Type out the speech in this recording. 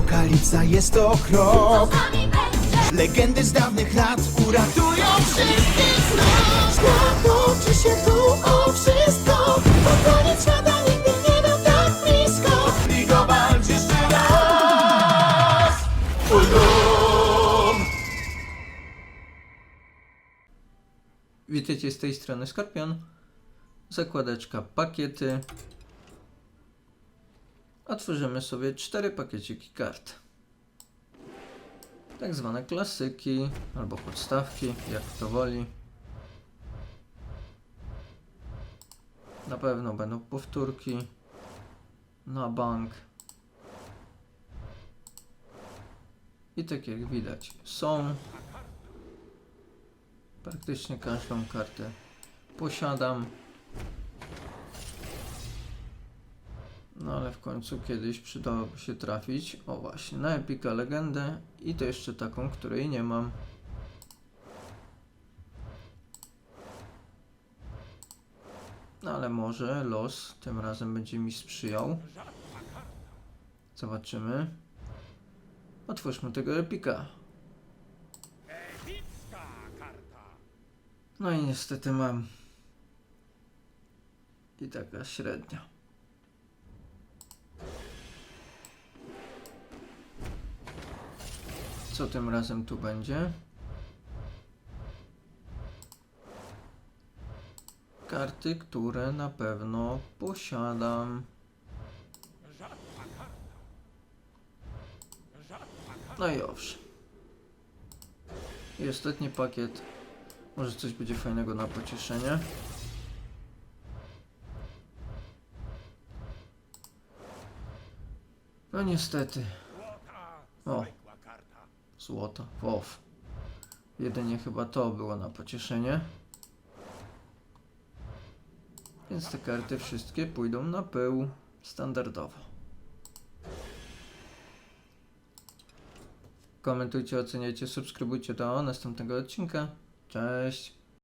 Tajemnica jest to krok. Legendy z dawnych lat uratują wszystkich z nas Skoczy się tu o wszystko. Bo koniec świata nigdy nie był tak blisko. Ligo walczy jeszcze raz. Ulum Witajcie z tej strony Skorpion. Zakładeczka pakiety. Otworzymy sobie cztery pakieciki kart. Tak zwane klasyki albo podstawki, jak kto woli. Na pewno będą powtórki na bank. I tak jak widać, są Praktycznie każdą kartę posiadam. No ale w końcu kiedyś przydałoby się trafić. O właśnie, na Epika Legendę i to jeszcze taką, której nie mam. No ale może los tym razem będzie mi sprzyjał. Zobaczymy. Otwórzmy tego Epika. No i niestety mam. I taka średnia. Co tym razem tu będzie? Karty, które na pewno posiadam. No i owszem. I ostatni pakiet może coś będzie fajnego na pocieszenie. No niestety. O. Złoto. Wow. Jedynie chyba to było na pocieszenie. Więc te karty wszystkie pójdą na pył standardowo. Komentujcie, oceniajcie, subskrybujcie do następnego odcinka. Cześć!